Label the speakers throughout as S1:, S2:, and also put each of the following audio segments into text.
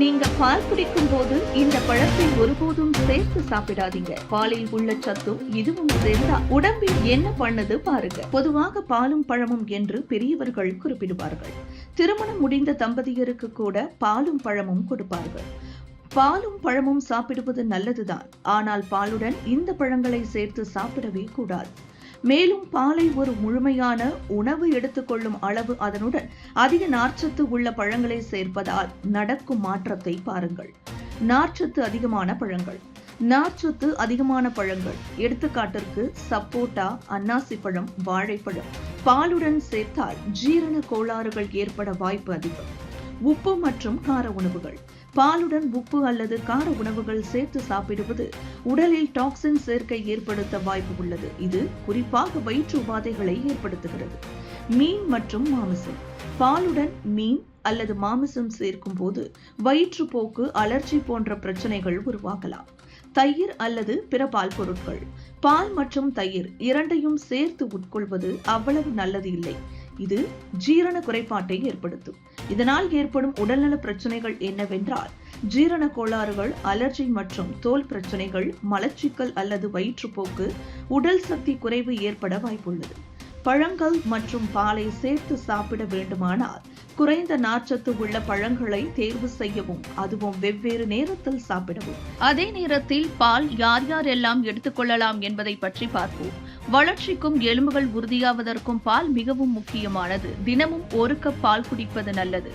S1: நீங்க பால் குடிக்கும் போது இந்த பழத்தை ஒருபோதும் சேர்த்து சாப்பிடாதீங்க. பாலில் உள்ள சத்தும் இதுவும் சேர்ந்தா உடம்பில் என்ன பண்ணுது பாருங்க. பொதுவாக பாலும் பழமும் என்று பெரியவர்கள் குறிப்பிடுவார்கள். திருமணம் முடிந்த தம்பதியருக்கு கூட பாலும் பழமும் கொடுப்பார்கள். பாலும் பழமும் சாப்பிடுவது நல்லதுதான். ஆனால் பாலுடன் இந்த பழங்களை சேர்த்து சாப்பிடவே கூடாது. மேலும் பாலை ஒரு முழுமையான உணவு எடுத்துக்கொள்ளும் அளவு அதனுடன் அதிக நார்ச்சத்து உள்ள பழங்களை சேர்ப்பதால் நடக்கும் மாற்றத்தை பாருங்கள். நார்ச்சத்து அதிகமான பழங்கள். நார்ச்சத்து அதிகமான பழங்கள். எடுத்துக்காட்டிற்கு சப்போட்டா அன்னாசி பழம் வாழைப்பழம். பாலுடன் சேர்த்தால் ஜீரண கோளாறுகள் ஏற்பட வாய்ப்பு அதிகம். உப்பு மற்றும் கார உணவுகள். பாலுடன் உப்பு அல்லது கார உணவுகள் சேர்த்து சாப்பிடுவது உடலில் டாக்ஸின் சேர்க்கை ஏற்படுத்த வாய்ப்பு உள்ளது. இது குறிப்பாக வயிற்று உபாதைகளை ஏற்படுத்துகிறது. மீன் மற்றும் மாமிசம். பாலுடன் மீன் அல்லது மாமிசம் சேர்க்கும் போது வயிற்றுப்போக்கு அலர்ஜி போன்ற பிரச்சனைகள் உருவாகலாம். தயிர் அல்லது பிற பால் பொருட்கள். பால் மற்றும் தயிர் இரண்டையும் சேர்த்து உட்கொள்வது அவ்வளவு நல்லது இல்லை. இது ஜீரண குறைபாட்டை ஏற்படுத்தும். இதனால் ஏற்படும் உடல்நல பிரச்சனைகள் என்னவென்றால் ஜீரண கோளாறுகள் அலர்ஜி மற்றும் தோல் பிரச்சனைகள் மலச்சிக்கல் அல்லது வயிற்றுப்போக்கு உடல் சக்தி குறைவு ஏற்பட வாய்ப்புள்ளது. பழங்கள் மற்றும் பாலை சேர்த்து சாப்பிட வேண்டுமானால் குறைந்த நார்ச்சத்து உள்ள பழங்களை தேர்வு செய்யவும் அதுவும் வெவ்வேறு நேரத்தில் சாப்பிடவும். அதே நேரத்தில் பால் யார் யாரெல்லாம் எடுத்துக்கொள்ளலாம் என்பதை பற்றி பார்ப்போம். வளர்ச்சிக்கும் எலும்புகள் உறுதியாவதற்கும் பால் மிகவும் முக்கியமானது. தினமும் ஒரு கப் பால் குடிப்பது நல்லது.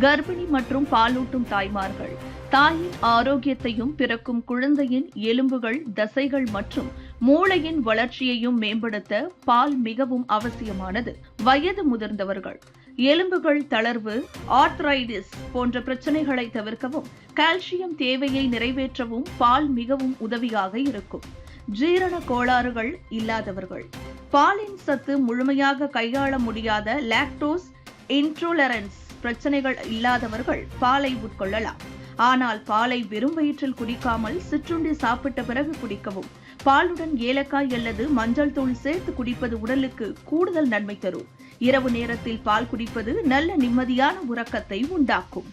S1: கர்ப்பிணி மற்றும் பாலூட்டும் தாய்மார்கள் தாயின் ஆரோக்கியத்தையும் பிறக்கும் குழந்தையின் எலும்புகள் தசைகள் மற்றும் மூளையின் வளர்ச்சியையும் மேம்படுத்த பால் மிகவும் அவசியமானது. வயது முதிர்ந்தவர்கள் எலும்புகள் தளர்வு ஆர்த்ரைடிஸ் போன்ற பிரச்சனைகளை தவிர்க்கவும் கால்சியம் தேவையை நிறைவேற்றவும் பால் மிகவும் உதவியாக இருக்கும். ஜீரண கோளாறுகள் இல்லாதவர்கள். பாலின் சத்து முழுமையாக கையாள முடியாத லாக்டோஸ் இன்ட்ரோலரன்ஸ் பிரச்சனைகள் இல்லாதவர்கள் பாலை உட்கொள்ளலாம். ஆனால் பாலை வெறும் வயிற்றில் குடிக்காமல் சிற்றுண்டி சாப்பிட்ட பிறகு குடிக்கவும். பாலுடன் ஏலக்காய் அல்லது மஞ்சள் தூள் சேர்த்து குடிப்பது உடலுக்கு கூடுதல் நன்மை தரும். இரவு நேரத்தில் பால் குடிப்பது நல்ல நிம்மதியான உறக்கத்தை உண்டாக்கும்.